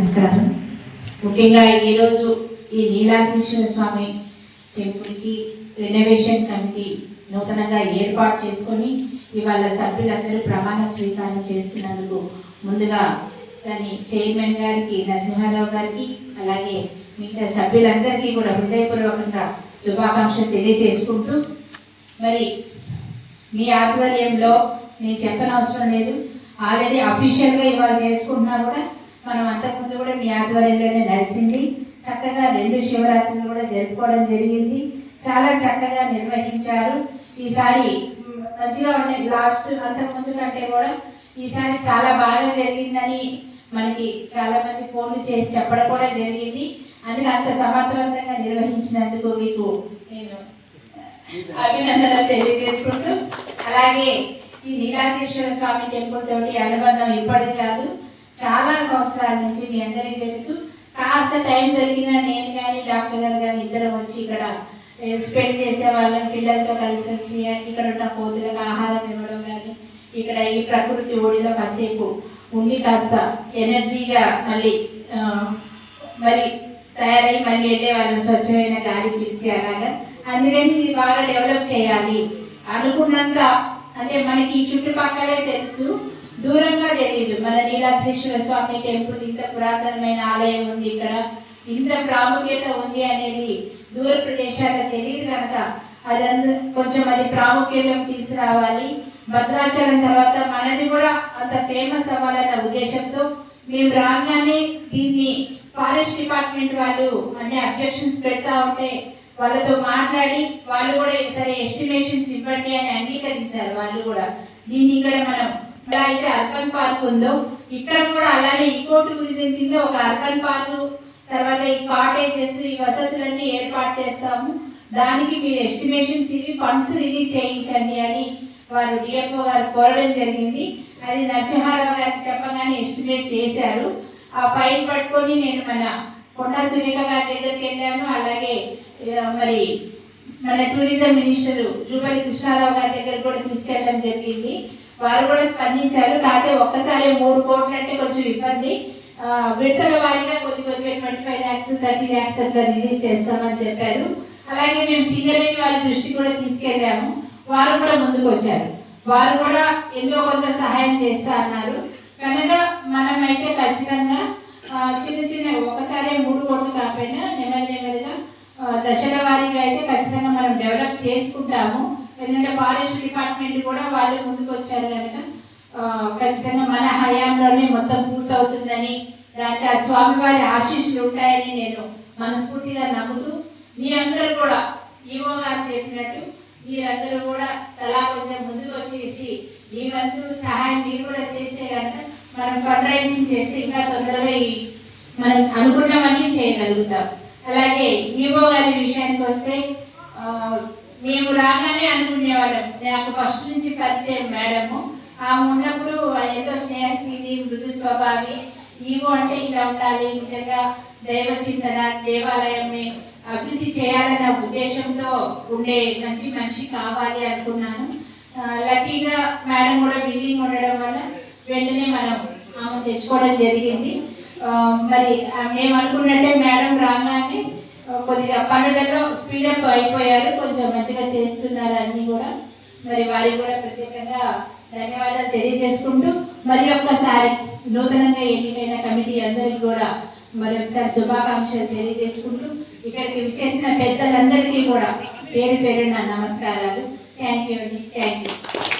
నమస్కారం. ముఖ్యంగా ఈరోజు ఈ నీలాద్రీశ్వర స్వామి టెంపుల్కి రెనోవేషన్ కమిటీ నూతనంగా ఏర్పాటు చేసుకొని ఇవాళ సభ్యులందరూ ప్రమాణ స్వీకారం చేస్తున్నందుకు ముందుగా దాని చైర్మన్ గారికి నరసింహారావు గారికి అలాగే మిగతా సభ్యులందరికీ కూడా హృదయపూర్వకంగా శుభాకాంక్షలు తెలియజేసుకుంటూ మరి మీ ఆధ్వర్యంలో నేను చెప్పనవసరం లేదు. ఆల్రెడీ అఫీషియల్గా ఇవాళ చేసుకుంటున్నా కూడా. మనం అంతకుముందు కూడా మీ ఆధ్వర్యంలోనే నడిచింది. చక్కగా రెండు శివరాత్రులు కూడా జరుపుకోవడం జరిగింది. చాలా చక్కగా నిర్వహించారు. ఈసారి మంచిగా ఉన్నాయి లాస్ట్ అంతకుముందు కంటే కూడా ఈసారి చాలా బాగా జరిగిందని మనకి చాలా మంది ఫోన్లు చేసి చెప్పడం కూడా జరిగింది. అందుకే అంత సమర్థవంతంగా నిర్వహించినందుకు మీకు నేను అభినందనలు తెలియజేసుకుంటూ అలాగే ఈ నీలాకేశ్వర స్వామి టెంపుల్ తోటి అనుబంధం ఇప్పటిది కాదు. చాలా సంవత్సరాల నుంచి మీ అందరికీ తెలుసు. కాస్త టైం దొరికినా నేను కానీ డాక్టర్ గారు కానీ ఇద్దరం వచ్చి ఇక్కడ స్పెండ్ చేసే వాళ్ళం. పిల్లలతో కలిసి వచ్చి ఇక్కడ ఉన్న కోతులకు ఆహారం ఇవ్వడం కానీ ఇక్కడ ఈ ప్రకృతి ఒడిలో కాసేపు ఉండి కాస్త ఎనర్జీగా మళ్ళీ మరి తయారై మళ్ళీ వెళ్ళే వాళ్ళని స్వచ్ఛమైన గాలి పిలిచి అలాగా. అందుకని ఇది బాగా డెవలప్ చేయాలి అనుకున్నంత అంటే మనకి ఈ చుట్టుపక్కలే తెలుసు. దూరంగా తెలియదు మన నీలాద్రీశ్వర స్వామి టెంపుల్ ఇంత పురాతనమైన ఆలయం ఉంది. ఇక్కడ ఇంత ప్రాముఖ్యత ఉంది అనేది దూర ప్రదేశాలకు తెలియదు కనుక అదంతా కొంచెం అది ప్రాముఖ్యతలోకి తీసుకురావాలి. భద్రాచలం తర్వాత మనది కూడా అంత ఫేమస్ అవ్వాలన్న ఉద్దేశంతో మేము రాగానే దీన్ని ఫారెస్ట్ డిపార్ట్మెంట్ వాళ్ళు అన్ని అబ్జెక్షన్స్ పెడతా ఉంటే వాళ్ళతో మాట్లాడి వాళ్ళు కూడా సరే ఎస్టిమేషన్స్ ఇవ్వండి అని అంగీకరించారు వాళ్ళు కూడా. దీన్ని ఇక్కడ మనం ఎలా అయితే అర్బన్ పార్క్ ఉందో ఇక్కడ కూడా అలానే ఈకో టూరిజం కింద ఒక అర్బన్ పార్క్ తర్వాత ఈ కాటేజెస్ ఈ వసతులన్నీ ఏర్పాటు చేస్తాము. దానికి మీరు ఎస్టిమేషన్స్ ఇవి ఫండ్స్ రిలీజ్ చేయించండి అని వారు డిఎఫ్ఓ గారు కోరడం జరిగింది. అది నరసింహారావు గారికి చెప్పగానే ఎస్టిమేట్స్ వేశారు. ఆ ఫైల్ పట్టుకొని నేను మన కొండా సునీత గారి దగ్గరికి వెళ్ళాను. అలాగే మరి మన టూరిజం మినిస్టర్ జూపల్లి కృష్ణారావు గారి దగ్గర కూడా తీసుకెళ్ళడం జరిగింది. వారు కూడా స్పందించారు. కాకపోతే ఒక్కసారి మూడు కోట్లు అంటే కొంచెం ఇబ్బంది. విడతల వారీగా కొద్ది కొద్దిగా twenty five lakhs thirty lakhs అట్లా రిలీజ్ చేస్తామని చెప్పారు. అలాగే మేము సింగరేణి వారి దృష్టి కూడా తీసుకెళ్ళాము. వారు కూడా ముందుకు వచ్చారు. వారు కూడా ఎంతో కొంత సహాయం చేస్తా అన్నారు. కనుక మనమైతే ఖచ్చితంగా చిన్న చిన్న ఒకసారి మూడు కోట్లు కాకపోయినా నెమ్మది నెమ్మదిగా దశల వారీగా అయితే ఖచ్చితంగా మనం డెవలప్ చేసుకుంటాము. ఎందుకంటే ఫారెస్ట్ డిపార్ట్మెంట్ కూడా వాళ్ళు ముందుకు వచ్చారు కనుక ఖచ్చితంగా మన హయాంలోనే మొత్తం పూర్తవుతుందని దానికి ఆ స్వామివారి ఆశీస్సులు ఉంటాయని నేను మనస్ఫూర్తిగా నమ్ముతూ మీ అందరూ కూడా ఈవో గారు చెప్పినట్టు మీరందరూ కూడా తలా కొంచెం ముందుకు వచ్చేసి మీ వంతు సహాయం మీరు కూడా చేసే కనుక మనం ఫండ్ రైజింగ్ చేస్తే ఇంకా తొందరగా మనం అనుకున్నవన్నీ చేయగలుగుతాం. అలాగే ఈవో గారి విషయానికి వస్తే మేము రాగానే అనుకునేవాళ్ళం. నాకు ఫస్ట్ నుంచి పరిచయం మేడము. ఆమె ఉన్నప్పుడు ఏదో స్నేహశీలి మృదు స్వభావి ఈవో అంటే ఇట్లా ఉండాలి నిజంగా దైవ చింతన దేవాలయాన్ని అభివృద్ధి చేయాలన్న ఉద్దేశంతో ఉండే మంచి మనిషి కావాలి అనుకున్నాను. లక్కీగా మేడం కూడా బిల్డింగ్ ఉండడం వల్ల వెంటనే మనం ఆమె తెచ్చుకోవడం జరిగింది. మరి మేము అనుకున్నట్టే మేడం రాగానే కొద్దిగా పండుగలో స్పీడప్ అయిపోయారు. కొంచెం మంచిగా చేస్తున్నారు అన్నీ కూడా. మరి వారికి కూడా ప్రత్యేకంగా ధన్యవాదాలు తెలియజేసుకుంటూ మరి ఒక్కసారి నూతనంగా ఎన్నికైన కమిటీ అందరికి కూడా మరి ఒకసారి శుభాకాంక్షలు తెలియజేసుకుంటూ ఇక్కడికి విచ్చేసిన పెద్దలందరికీ కూడా పేరు పేరున నమస్కారాలు. థ్యాంక్ యూ అండి థ్యాంక్ యూ